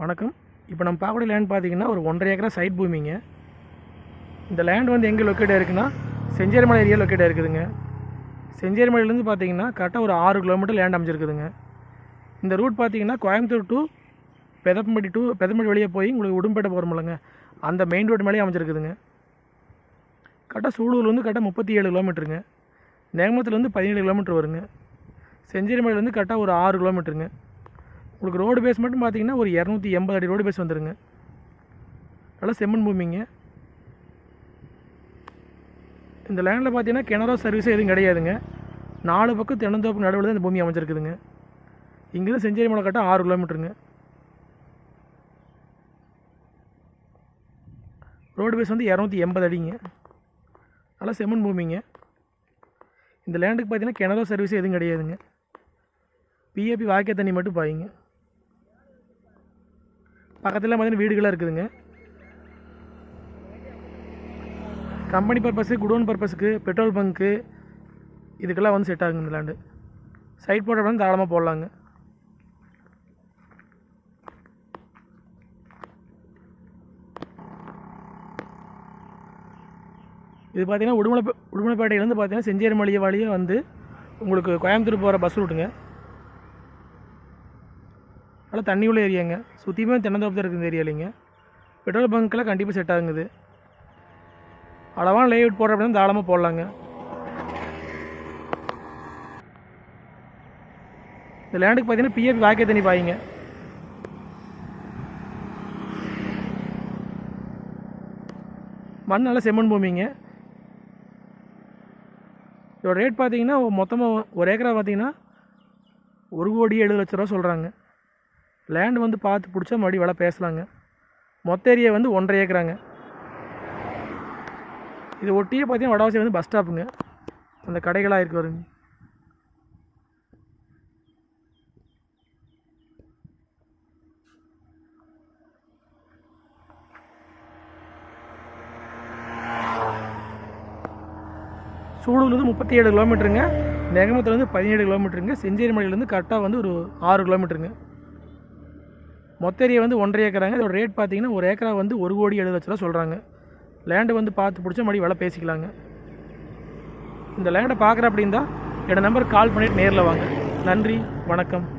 வணக்கம். இப்போ நம்ம பார்க்கக்கூடிய லேண்ட் பார்த்தீங்கன்னா ஒரு ஒன்றரை ஏக்கரா சைட் பூமிங்க. இந்த லேண்ட் வந்து எங்கே லொக்கேட்டாக இருக்குதுன்னா செஞ்சேரிமலை ஏரியா லொக்கேட்டாக இருக்குதுங்க செஞ்சேரிமலையிலேருந்து பார்த்தீங்கன்னா கரெக்டாக ஒரு ஆறு கிலோமீட்டர் லேண்ட் அமைச்சிருக்குதுங்க இந்த ரூட் பார்த்தீங்கன்னா கோயம்புத்தூர் டு பெதப்பம்பட்டி டு பெதப்பம்பட்டி வழியாக போய் உங்களுக்கு உடும்பேட்டை போகிறோமில்லங்க அந்த மெயின் ரோடு மேலேயே அமைஞ்சிருக்குதுங்க. கரெக்டாக சூலூர்லேருந்து கரெக்டாக முப்பத்தி ஏழு கிலோமீட்டருங்க நேமத்துலேருந்து பதினேழு கிலோமீட்டர் வருங்க. செஞ்சேரிமலையிலேருந்து கரெக்டாக ஒரு ஆறு கிலோமீட்டருங்க உங்களுக்கு ரோடு பேஸ் மட்டும் பார்த்தீங்கன்னா ஒரு இரநூத்தி எண்பது அடி ரோடு பேஸ் வந்துருங்க. நல்லா செம்மண் பூமிங்க. இந்த லேண்டில் பார்த்தீங்கன்னா கிணறோ சர்வீஸ் எதுவும் கிடையாதுங்க. நாலு பக்கம் தென்னந்தோப்பு நடுவில் தான் இந்த பூமி அமைஞ்சிருக்குதுங்க. இங்கேருந்து செஞ்சேரி மலை கட்ட ஆறு கிலோமீட்டருங்க ரோடு பேஸ் வந்து இரநூத்தி எண்பது அடிங்க. நல்லா செம்மண் பூமிங்க. இந்த லேண்டுக்கு பார்த்தீங்கன்னா கிணறோ சர்வீஸ் எதுவும் கிடையாதுங்க. பிஏபி வாய்க்கால் தண்ணி மட்டும் பாயுங்க. பக்கத்தில் பார்த்தீங்கன்னா வீடுகளாக இருக்குதுங்க. கம்பெனி பர்பஸு குடோன் பர்பஸுக்கு பெட்ரோல் பங்க்கு இதுக்கெல்லாம் வந்து செட் ஆகுங்க இந்த லேண்டு சைட் போடுற வந்து தாராளமாக போடலாங்க. இது பார்த்தீங்கன்னா உடுமலை உடுமலைப்பேட்டையிலேருந்து பார்த்தீங்கன்னா செஞ்சேரி மளிகை வழியாக வந்து உங்களுக்கு கோயம்புத்தூர் போகிற பஸ் ரூட்டுங்க நல்லா தண்ணி உள்ள ஏரியாங்க. சுற்றியுமே தென்னந்தோப்பு தான் இருக்குது இந்த ஏரியாலிங்க. பெட்ரோல் பங்க்கெல்லாம் கண்டிப்பாக செட் ஆகுங்குது. அளவான லேஅவுட் போடுற அப்படின்னா தாராளமாக போடலாங்க. இந்த லேண்டுக்கு பார்த்தீங்கன்னா பிஎஃப் வாய்க்கால் தண்ணி பாயிங்க. மண் நல்லா செம்மண் பூமிங்க. இதோட ரேட் பார்த்தீங்கன்னா மொத்தமாக ஒரு ஏக்கரா பார்த்தீங்கன்னா ஒரு கோடி எழுபது லட்ச ரூபா சொல்கிறாங்க லேண்ட் வந்து பார்த்து பிடிச்சா மறுபடியும் விலை பேசலாங்க. மொத்த ஏரியா வந்து ஒன்றரை ஏக்கராங்க. இது ஒட்டியே பார்த்தீங்கன்னா வடவாசி வந்து பஸ் ஸ்டாப்புங்க அந்த கடைகளாக இருக்கு வருங்க சூலூர்லேருந்து முப்பத்தி ஏழு கிலோமீட்டருங்க நெகமத்துலேருந்து பதினேழு கிலோமீட்டருங்க செஞ்சேரி மலையிலேருந்து கரெக்டாக வந்து ஒரு ஆறு கிலோமீட்டருங்க மொத்த ஏரியா வந்து ஒன்றரை ஏக்கராங்க. இதோட ரேட் பார்த்தீங்கன்னா ஒரு ஏக்கரா வந்து ஒரு கோடி எழுபது லட்ச ரூபா சொல்கிறாங்க லேண்டு வந்து பார்த்து பிடிச்ச மறுபடியும் விலை பேசிக்கலாங்க. இந்த லேண்டை பார்க்குற அப்படின்னா என்னோடய நம்பருக்கு கால் பண்ணிவிட்டு நேரில் வாங்க. நன்றி வணக்கம்.